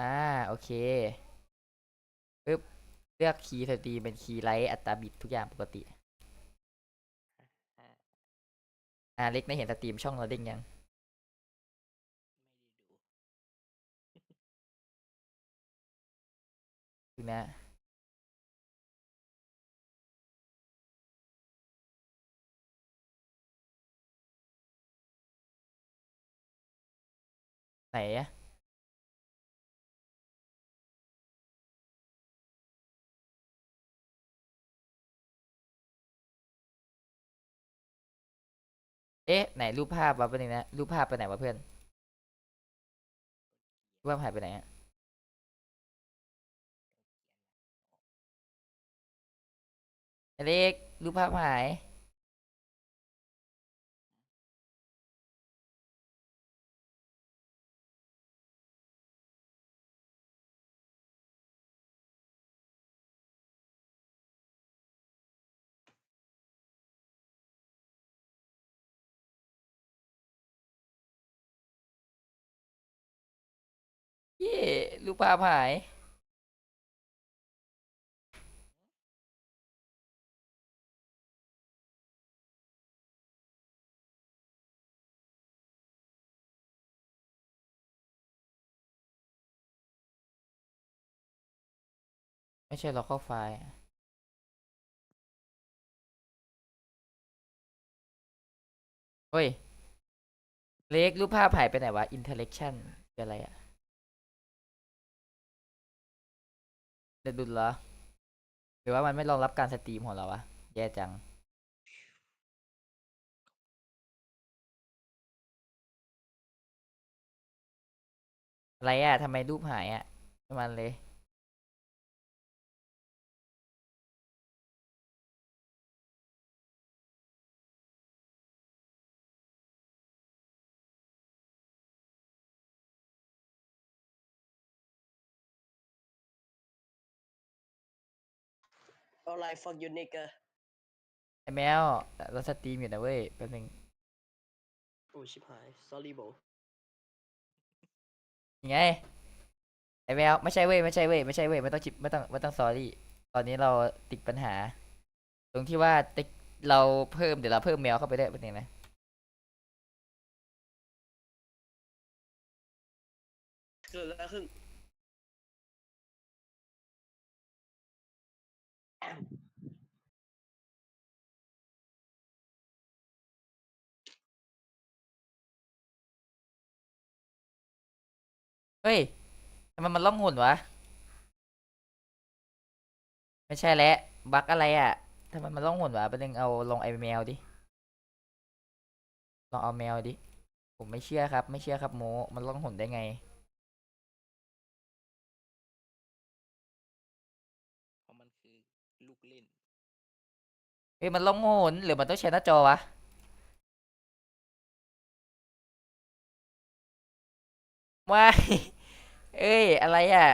อ่า โอเคปึ๊บเลือกคีย์สตรีเป็นคีย์ไลท์อัตราบิตทุกอย่างปกติ อ่า เล็กได้เห็นสตรีมช่องเราเด้งยังดูนะไหนอะ เอ๊ะ ไหนรูปภาพวะเป็นงนะรูปภาพไปไหนวะเพื่อนรูปภาพหายไปไหนอะเล็กรูปภาพหาย เย่รูปภาพหาย ไม่ใช่ local file อะเฮ้ย เล็กรูปภาพหายไปไหนวะ interaction คืออะไรอะ เด็ดดุลเหรอ หรือว่ามันไม่รองรับการสตรีมของเราวะ แย่จัง อะไรอะทำไมรูปหายอะมันเลย มาณเลย Alright, fuck you nigga ไอแมวเราสตรีมอยู่นะเว้ยแป๊บนึงโอ้ชิบหาย sorry bro ยังไงไอแมวไม่ใช่เว้ยไม่ใช่เว้ยไม่ใช่เว้ยไม่ต้องจิบไม่ต้องไม่ต้องซอรี่ตอนนี้เราติดปัญหา ตรงที่ว่าติ๊กเราเพิ่มเดี๋ยวเราเพิ่มแมวเข้าไปได้วยเป็นยังไงเกิดอะไรขึ้ เฮ้ยทำไมมันล่องหนวะ ไม่ใช่แล้วบั๊กอะไรอะทำไมมันล่องหนวะประเป็นเอาลงไอแมวดิ ลองเอาแมวดิ ผมไม่เชื่อครับ ไม่เชื่อครับโมมันล่องหนได้ไง ลูกเล่นเฮ้ยมันล่องหนหรือมันต้องใช้หน้าจอวะไม่เอ้ย อะไรอะ